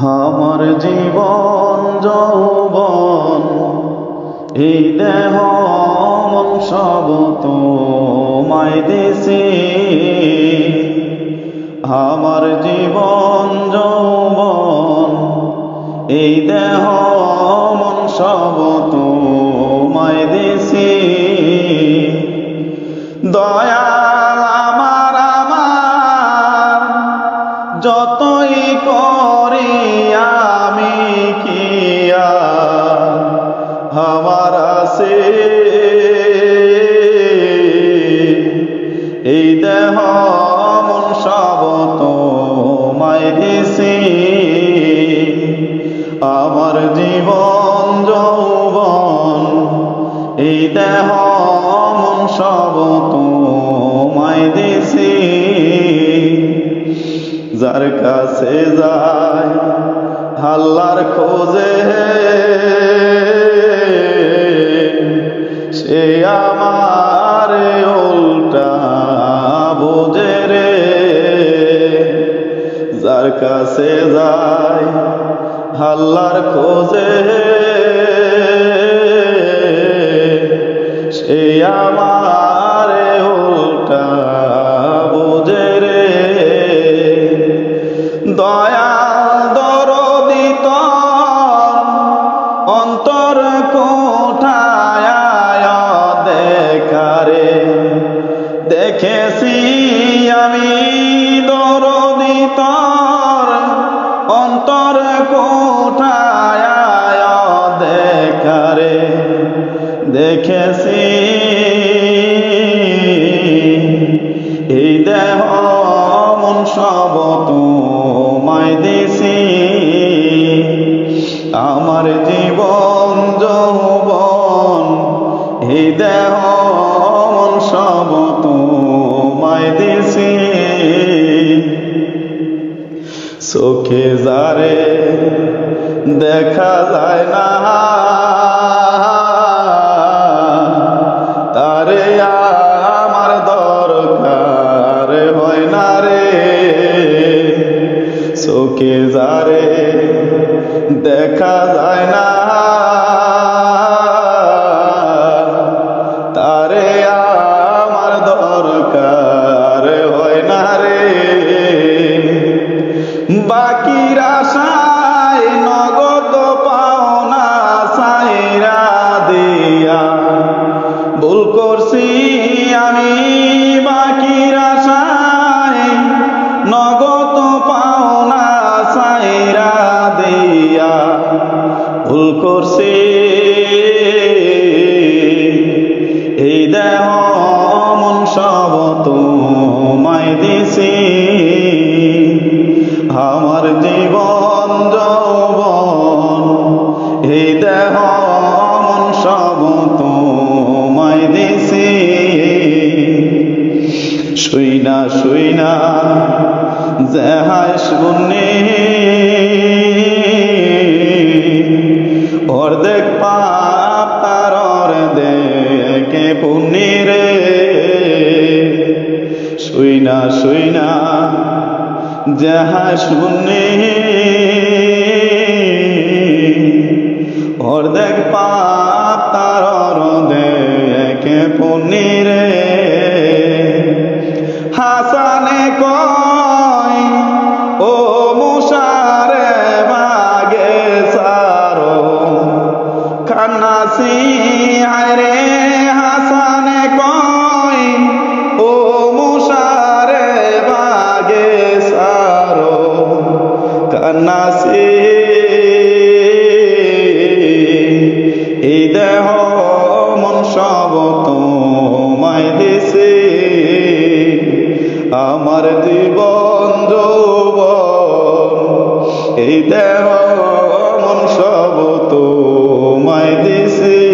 আমার জীবন যৌবন, এই দেহ মন সব তোমায় দিছি। আমার জীবন যৌবন, এই দেহ মন সব তোমায় দিছি। যতই করি আমি কিয়া আমার আছে। এই দেহ মন সব তোমায় দিছি। আমার জীবন যৌবন, এই দেহ মন সব যার কাছে যায়, হাল্লার খোঁজে সে আমার উল্টা বোঝে রে। যার কাছে যায়, হাল্লার খোঁজে সে আমার দেখেছি আমি দরদিত অন্তর কোঠায় দেখারে দেখেছি এই দেহ মন সব দেখা যায় না। তারে আমার দরকার হয় না রে। চোখে যারে দেখা যায় না। তারে আমার দরকার হয় বাকির নগদ পাওনা সাইরা দিয়া। ভুল করছি আমি বাকির আশায়। নগদ পাওনা সাইরা দিয়া। ভুল করছি। এই দেহ দিছি। আমার জীবন শুইনা শুইনা যাহাই শুনি, অর্ধেক পাপ তার অর্ধেকে পুণ্যি রে। শুইনা শুইনা যাহা শুনি, অর্ধেক পাপ তার অর্ধেকে পুণ্যি আমার জীবন যৌবন এই দেহ মন সব তোমায় দিছে।